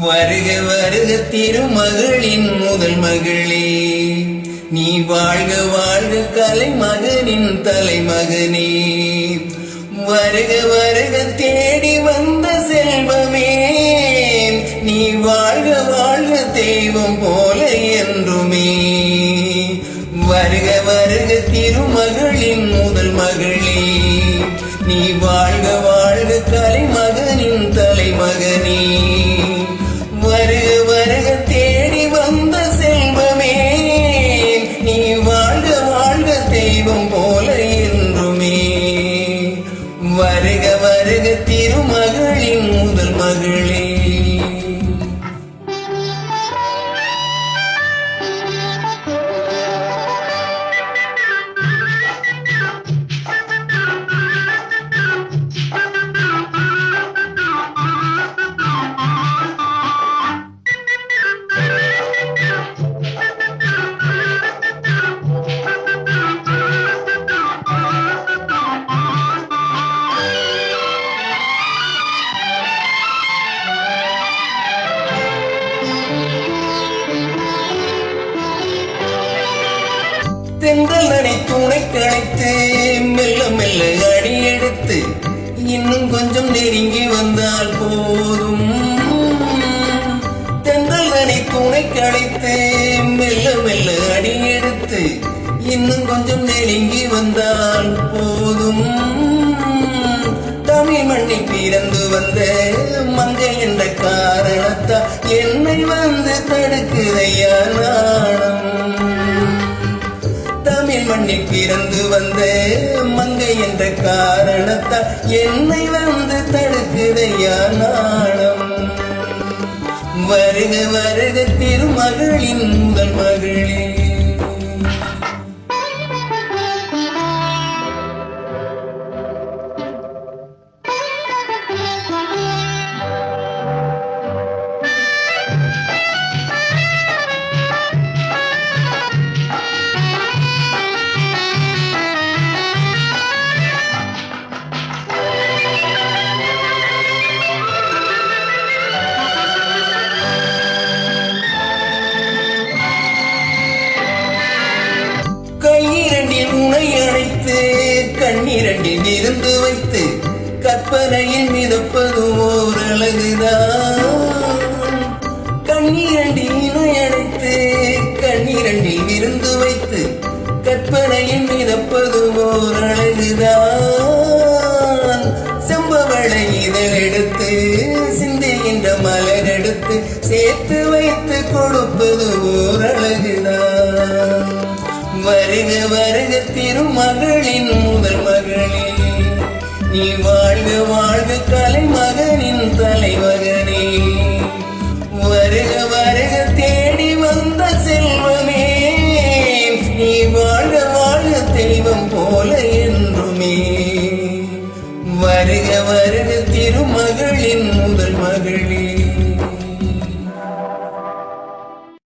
வருக வருக திருமகளின் முதல் மகளே. நீ வாழ்க வாழ்க கலை மகனின் தலைமகனே. வருக வருக தேடி வந்த செல்வமே. நீ வாழ்க வாழ்க தெய்வம் போல என்றுமே. வருக வருக திருமகளின் முதல் மகளே. நீ வாழ் போல என்றுமே. வருக வருக திருமகளின் முதல் மகளே. தென்றல் நனை துணை கணைத்து மெல்ல மெல்ல அடி எடுத்து இன்னும் கொஞ்சம் நெருங்கி வந்தால் போதும். தென்றல் நனை துணை கணைத்து மெல்ல மெல்ல அடி எடுத்து இன்னும் கொஞ்சம் நெருங்கி வந்தால் போதும். தமிழ் மண்ணில் பிறந்து வந்த மங்கை என்ற காரணத்தால் என்னை வந்து தடுக்குதையா நாணம். மண்ணில் பிறந்து வந்த மங்கை என்ற காரணத்தால் என்னை வந்து தடுக்குதையா நாணம் வருக வருக திருமகளின் முதல் மகளின் கற்பனையில் மிதப்பது ஓர் அழகுதான் கண்ணீரண்டில் இணை அழைத்து கண்ணீரண்டில் விருந்து வைத்து கற்பனையில் மிதப்பது ஓர் அழகுதான் செம்பவளை இதழெடுத்து சிந்துகின்ற மலர் சேர்த்து வைத்து கொடுப்பது ஓர் அழகுதான் வருக வருக திருமகளின் முதல் மகளே. நீ வாழ்க வாழ்க கலைமகனின் தலைமகனே. வருக வருக தேடி வந்த செல்வமே. நீ வாழ்க வாழ்க தெய்வம் போல என்றுமே. வருக வருக திருமகளின் முதல் மகளே.